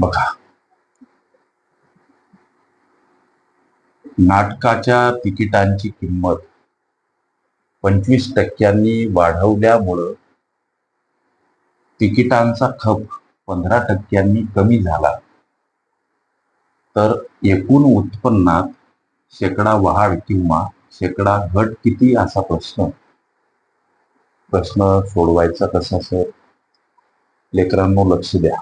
बघा. नाटकाच्या तिकिटांची किंमत पंचवीस टक्क्यांनी वाढवल्यामुळं तिकिटांचा खप पंधरा टक्क्यांनी कमी झाला. तर एकूण उत्पन्नात शेकडा वाढ किंवा शेकडा घट किती असा प्रश्न? प्रश्न सोडवायचा कसा सर? लेकरांनो लक्ष द्या.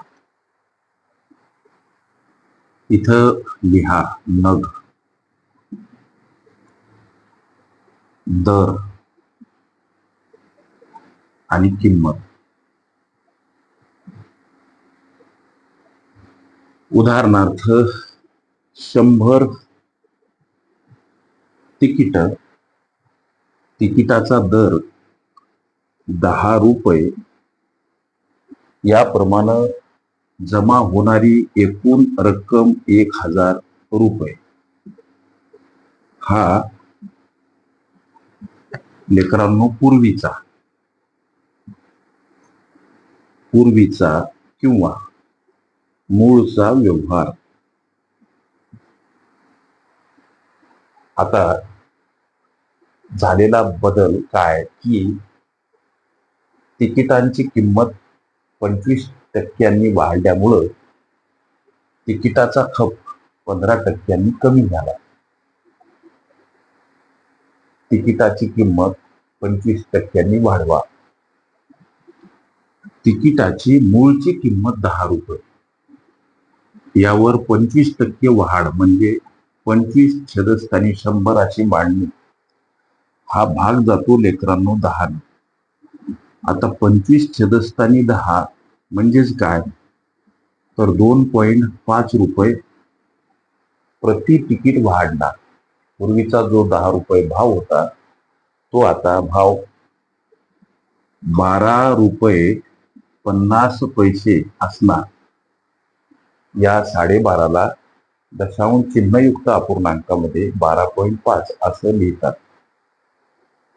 इथं लिहा. नग दर आणि किंमत. उदाहरणार्थ शंभर तिकीट. तिकिटाचा दर दहा रुपये. याप्रमाणे जमा होणारी एकूण रक्कम एक हजार रुपये. हा लेकरांनो पूर्वीचा पूर्वीचा किंवा मूळचा व्यवहार. आता झालेला बदल काय की तिकिटांची किंमत पंचवीस टक्क्यांनी वाढल्यामुळं तिकिटाचा खप पंधरा टक्क्यांनी कमी झाला. तिकिटाची किंमत पंचवीस टक्क्यांनी वाढवा. तिकिटाची मूळची किंमत दहा रुपये. यावर पंचवीस टक्के वाढ म्हणजे पंचवीस छेदस्थानी शंभर अशी मांडणी. हा भाग जातो लेकरांनो दहा आता पंचवीस छेदस्थानी दहा म्हणजेच काय? तर दोन पॉईंट पाच रुपये प्रति तिकीट वाढणार पूर्वीचा जो दहा रुपये भाव होता तो आता भाव बारा रुपये पन्नास पैसे असणार. या साडेबाराला दशांश चिन्हयुक्त अपूर्णांकामध्ये बारा पॉईंट पाच असं लिहितात.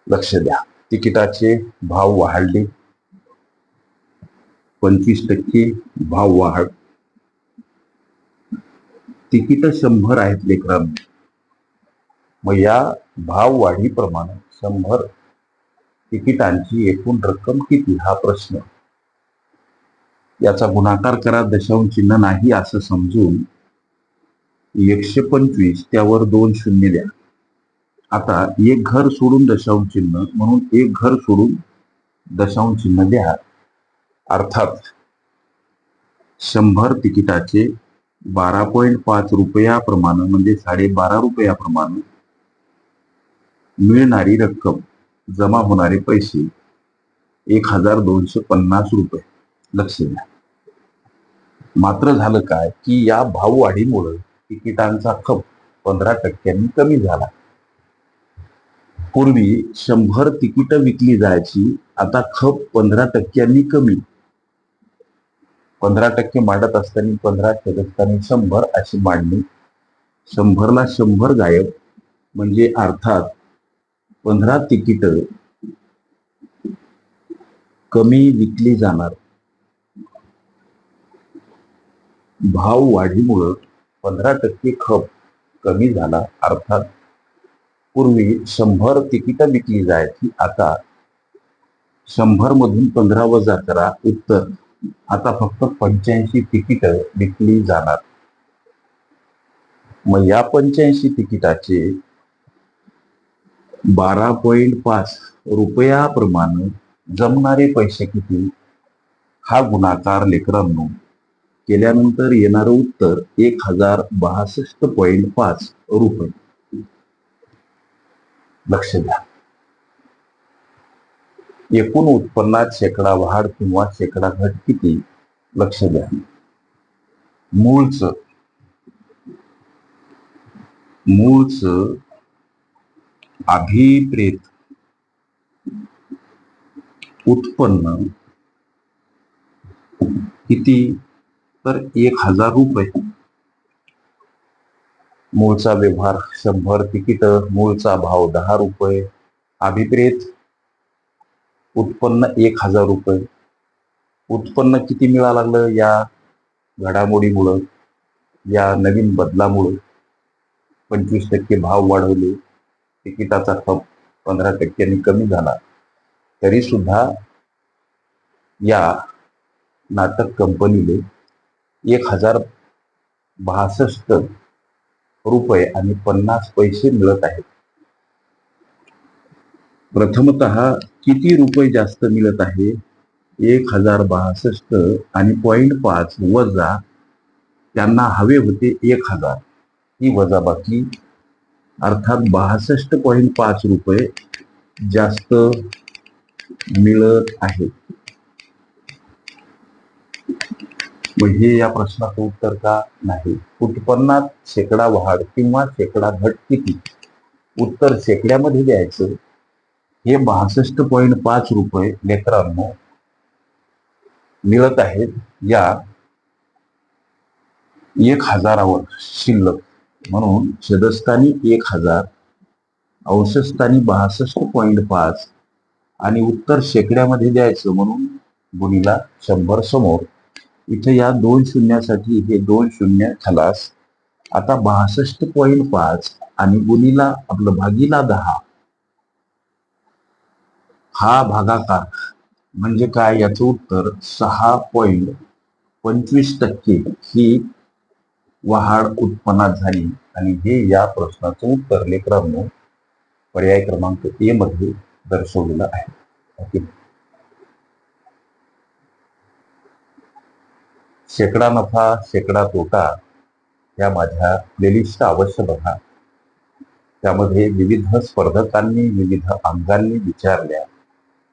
लक्ष द्या. तिकिटाचे भाव वाढले. पंचवीस टक्के भाव वाढ. तिकीट शंभर आहेत लेकरांना मग या भाव वाढीप्रमाणे शंभर तिकिटांची एकूण रक्कम किती? हा प्रश्न. याचा गुणाकार करा दशांश चिन्ह नाही असं समजून एकशे पंचवीस त्यावर दोन शून्य द्या. आता एक घर सोडून दशांश चिन्ह म्हणून एक घर सोडून दशांश चिन्ह द्या. अर्थात शंभर तिकिटाचे बारा पॉईंट पाच रुपयाप्रमाणे म्हणजे साडेबारा रुपयाप्रमाणे मिळणारी रक्कम जमा होणारे पैसे एक हजार दोनशे पन्नास रुपये. लक्ष द्या. मात्र झालं काय की या भाववाढीमुळे तिकिटांचा खप पंधरा टक्क्यांनी कमी झाला. पूर्वी शंभर तिकीट विकली जायची आता खप पंधरा टक्क्यांनी कमी. पंधरा टक्के मांडत असताना पंधरा सदस्यांनी शंभर अशी मांडणी. शंभरला शंभर गायब. म्हणजे अर्थात पंधरा तिकीट कमी विकली जाणार. भाव वाढीमुळं पंधरा टक्के खप कमी झाला. अर्थात पूर्वी शंभर तिकीट विकली जायची. आता शंभर मधून पंधरा वजा करा. उत्तर आता फक्त पंच्याऐंशी तिकीट विकली जाणार. मग या पंच्याऐंशी तिकिटाचे बारा पॉईंट पाच रुपयाप्रमाणे जमणारे पैसे किती? हा गुणाकार लेकरांनो केल्यानंतर येणारं उत्तर एक हजार बासष्ट पॉईंट पाच रुपये. लक्ष द्या. एकूण उत्पन्नात शेकडा वाढ किंवा शेकडा घट किती? लक्ष द्या. मूळच मूळच अभिप्रेत उत्पन्न किती? तर एक हजार रुपये. मूळचा व्यवहार शंभर तिकीट मूळचा भाव दहा रुपये. अभिप्रेत उत्पन्न एक हजार रुपये. उत्पन्न किती मिळा लागलं या घडामोडीमुळं या नवीन बदलामुळं? पंचवीस टक्के भाव वाढवले तिकिटाचा खप पंधरा टक्क्यांनी कमी झाला. तरी सुद्धा या नाटक कंपनीने एक हजार बासष्ट रुपये आणि पन्नास पैसे मिळत आहेत. प्रथमत किती रुपये जास्त मिळत आहे? एक हजार बासष्ट आणि पॉईंट पाच वजा त्यांना हवे होते एक हजार. ही वजाबाकी अर्थात बासष्ट पॉईंट पाच रुपये जास्त मिळत आहे. मग हे या प्रश्नाचं उत्तर का नाही? उत्पन्नात शेकडा वाढ किंवा शेकडा घट किती? उत्तर शेकड्यामध्ये द्यायचं. हे बासष्ट पॉईंट पाच रुपये लेकरांनो मिळत आहेत या एक हजारावर शिल्लक. म्हणून छदस्थानी एक हजार अंशस्थानी बासष्ट पॉईंट पाच आणि उत्तर शेकड्यामध्ये द्यायचं म्हणून गुणीला शंभर समोर. इथे या दोन शून्यासाठी हे दोन शून्य खलास आता बासष्ट पॉईंट पाच आणि गुणीला आपलं भागीला दहा. हा भागाकार. म्हणजे काय? याचं उत्तर सहा पॉईंट पंचवीस टक्के ही वाढ उत्पन्नात झाली. आणि हे या प्रश्नाचं उत्तर लेकरांनो पर्याय क्रमांक ए मध्ये दर्शवलेलं आहे. ओके. शेकडा नफा शेकडा तोटा या माझ्या प्लेलिस्ट अवश्य बघा. त्यामध्ये विविध स्पर्धकांनी विविध अंगांनी विचारल्या.